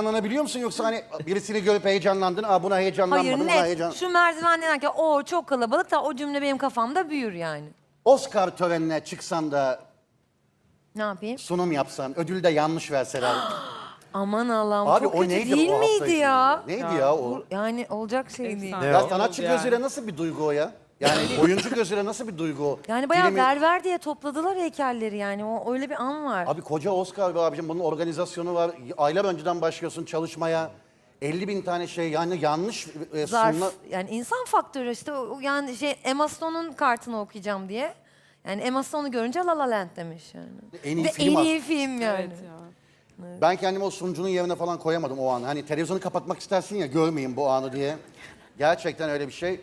Heyecanlanabiliyor musun yoksa hani birisini görüp heyecanlandın, aa buna heyecanlanmadın, Hayır buna net. heyecan... Şu merdivenden inerken o çok kalabalık da o cümle benim kafamda büyür yani. Oscar törenine çıksan da Ne yapayım? sunum yapsan, ödül de yanlış verseler. Aman Allah'ım Abi çok o kötü neydi değil o hafta miydi içinde? ya? Neydi ya, o? Bu- Yani olacak şey değil. Ya sanatçı yani. gözüyle nasıl bir duygu o ya? Yani oyuncu gözüyle nasıl bir duygu o? Yani bayağı Filmi- ver ver diye topladılar heykelleri yani. O öyle bir an var. Abi koca Oscar be abicim bunun organizasyonu var. Aylar önceden başlıyorsun çalışmaya. 50 bin tane şey yani yanlış e, Zarf. sunma... Yani insan faktörü işte o- o yani şey Emma Stone'un kartını okuyacağım diye. Yani Emma Stone'u görünce La La Land demiş yani. En iyi Ve film en iyi film yani. Evet ya. Ben kendimi o sunucunun yerine falan koyamadım o an. Hani televizyonu kapatmak istersin ya görmeyin bu anı diye. Gerçekten öyle bir şey.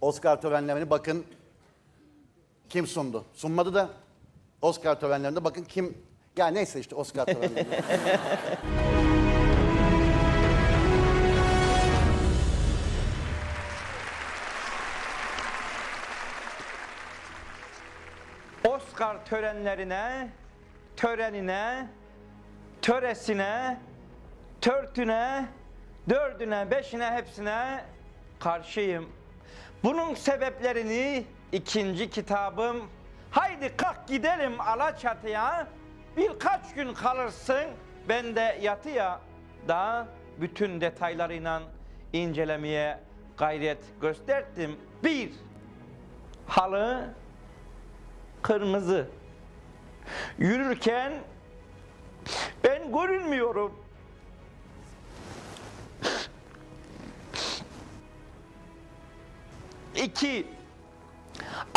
Oscar törenlerini bakın kim sundu. Sunmadı da Oscar törenlerinde bakın kim... Ya neyse işte Oscar törenlerinde. Oscar törenlerine, törenine, töresine, törtüne, dördüne, beşine hepsine karşıyım. Bunun sebeplerini ikinci kitabım Haydi kalk gidelim Alaçatı'ya birkaç gün kalırsın ben de yatıya da bütün detaylarıyla incelemeye gayret gösterdim. Bir, halı kırmızı. Yürürken ben görünmüyorum. İki,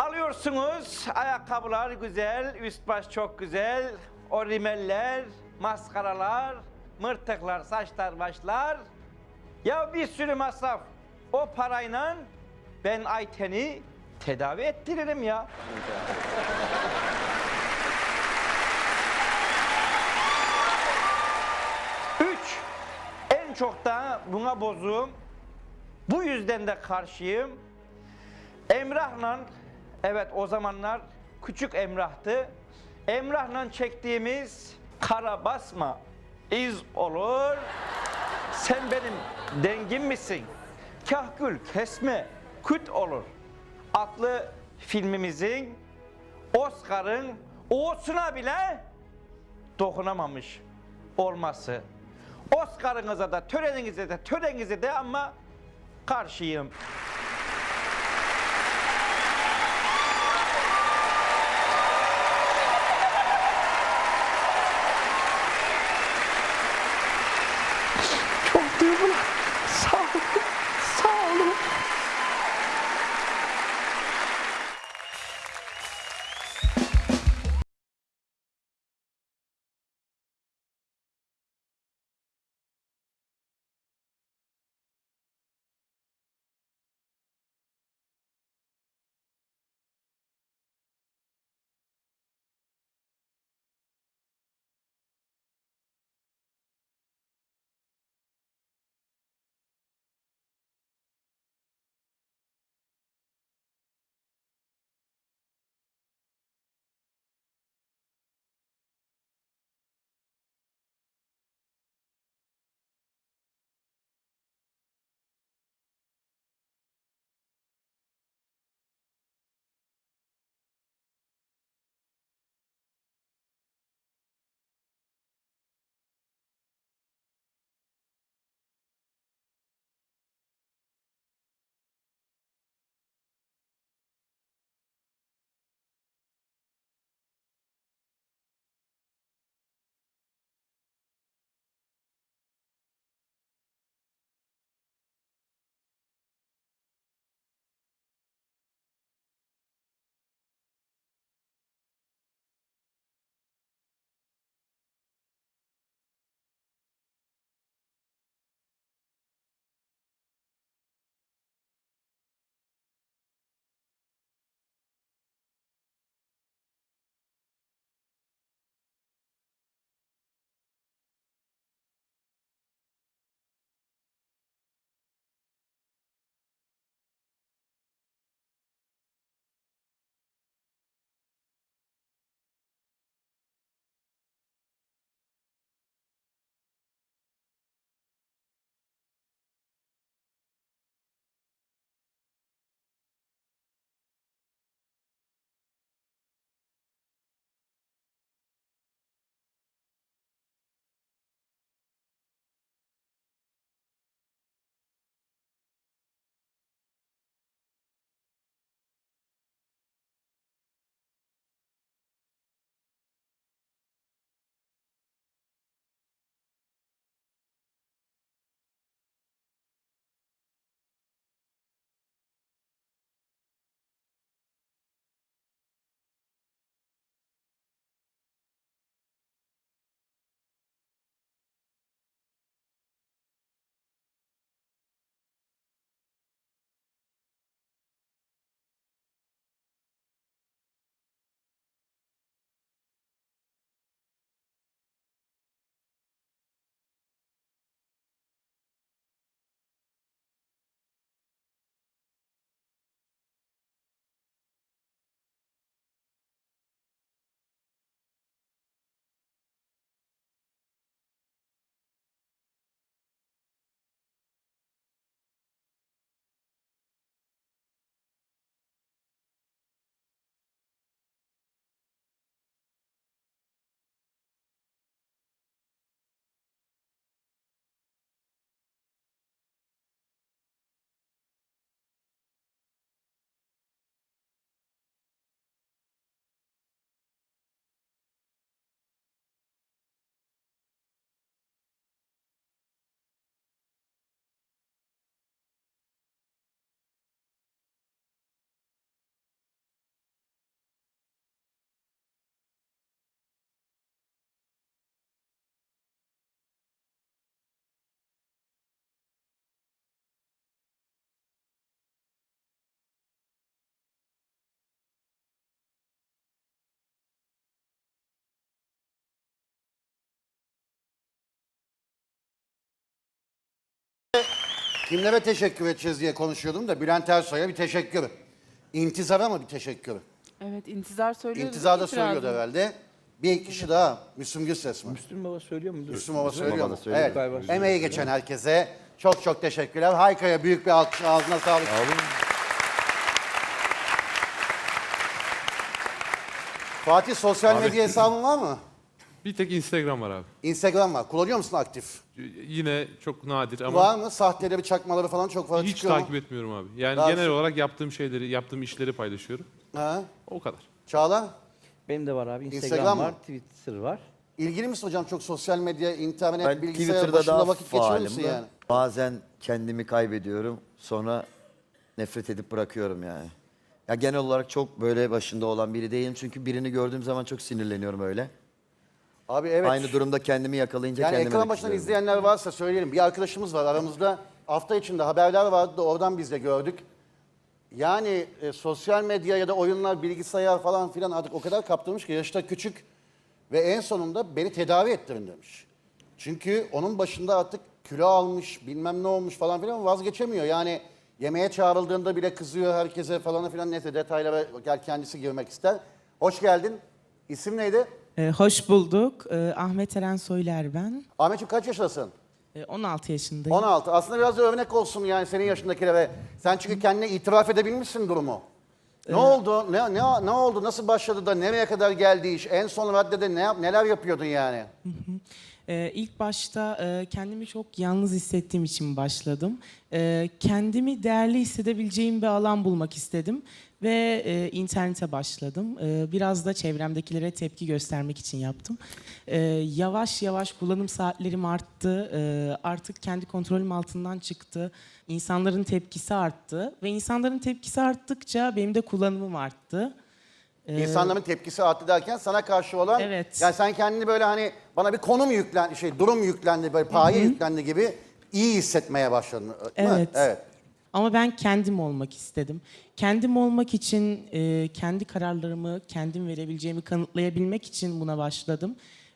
alıyorsunuz ayakkabılar güzel, üst baş çok güzel, o rimeller, maskaralar, mırtıklar, saçlar, başlar. Ya bir sürü masraf. O parayla ben Ayten'i tedavi ettiririm ya. Üç, en çok da buna bozuğum. Bu yüzden de karşıyım. Emrah'la, evet o zamanlar küçük Emrah'tı. Emrah'la çektiğimiz kara basma iz olur. Sen benim dengim misin? Kahkül kesme küt olur. Adlı filmimizin Oscar'ın O'suna bile dokunamamış olması. Oscar'ınıza da töreninize de törenize de ama karşıyım. Kimlere teşekkür edeceğiz diye konuşuyordum da Bülent Ersoy'a bir teşekkür. İntizara mı bir teşekkür? Evet intizar söylüyordu. İntizar da itirazım. söylüyordu herhalde. Bir kişi daha Müslüm Gürses mi? Müslüm Baba söylüyor mu? Müslüm Baba söylüyor Baba mu? söylüyor. Evet. Galiba. Emeği geçen herkese çok çok teşekkürler. Hayka'ya büyük bir alkış ağzına sağlık. Fatih sosyal medya hesabın var mı? Bir tek Instagram var abi. Instagram var. Kullanıyor musun aktif? Yine çok nadir ama Var mı? Sahteleri, çakmaları falan çok fazla hiç çıkıyor takip mu? etmiyorum abi. Yani Daha genel olarak yaptığım şeyleri, yaptığım işleri paylaşıyorum. Ha? O kadar. Çağla? Benim de var abi. Instagram, Instagram mı? var, Twitter var. İlgili misin hocam çok sosyal medya, internet, Ben bilgisayar Twitter'da başında daha vakit geçiriyor faalim. musun de. yani? Bazen kendimi kaybediyorum. Sonra nefret edip bırakıyorum yani. Ya genel olarak çok böyle başında olan biri değilim. Çünkü birini gördüğüm zaman çok sinirleniyorum öyle. Abi evet. Aynı durumda kendimi yakalayınca Yani kendime ekran başından izleyenler varsa söyleyelim. Bir arkadaşımız var aramızda. Hafta içinde haberler vardı da oradan biz de gördük. Yani e, sosyal medya ya da oyunlar, bilgisayar falan filan artık o kadar kaptırmış ki yaşta küçük. Ve en sonunda beni tedavi ettirin demiş. Çünkü onun başında artık kilo almış, bilmem ne olmuş falan filan vazgeçemiyor. Yani yemeğe çağrıldığında bile kızıyor herkese falan filan. Neyse detaylara gel kendisi girmek ister. Hoş geldin. İsim neydi? Ee, hoş bulduk. Ee, Ahmet Eren Soyler ben. Ahmetciğim kaç yaşındasın? Ee, 16 yaşındayım. 16. Aslında biraz da örnek olsun yani senin yaşındakilere. Sen çünkü kendine itiraf edebilmişsin durumu. Ne oldu? Ne, ne, ne oldu? Nasıl başladı da nereye kadar geldi iş? En son raddede ne yap, neler yapıyordun yani? Ee, ilk başta e, kendimi çok yalnız hissettiğim için başladım. Ee, kendimi değerli hissedebileceğim bir alan bulmak istedim ve e, internete başladım. Ee, biraz da çevremdekilere tepki göstermek için yaptım. Ee, yavaş yavaş kullanım saatlerim arttı. Ee, artık kendi kontrolüm altından çıktı. İnsanların tepkisi arttı ve insanların tepkisi arttıkça benim de kullanımım arttı. İnsanların tepkisi arttı derken sana karşı olan... Evet. Yani sen kendini böyle hani bana bir konum yüklendi, şey durum yüklendi, böyle paye yüklendi gibi iyi hissetmeye başladın. değil mi? Evet. Evet. Ama ben kendim olmak istedim. Kendim olmak için, e, kendi kararlarımı kendim verebileceğimi kanıtlayabilmek için buna başladım.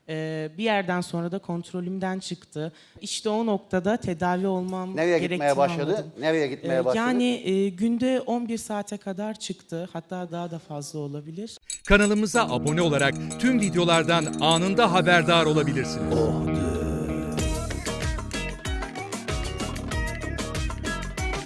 E, bir yerden sonra da kontrolümden çıktı. İşte o noktada tedavi olmam Nereye gerektiğini gitmeye başladı? anladım. Nereye gitmeye E, başladı? Yani e, günde 11 saate kadar çıktı. Hatta daha da fazla olabilir. Kanalımıza abone olarak tüm videolardan anında haberdar olabilirsiniz.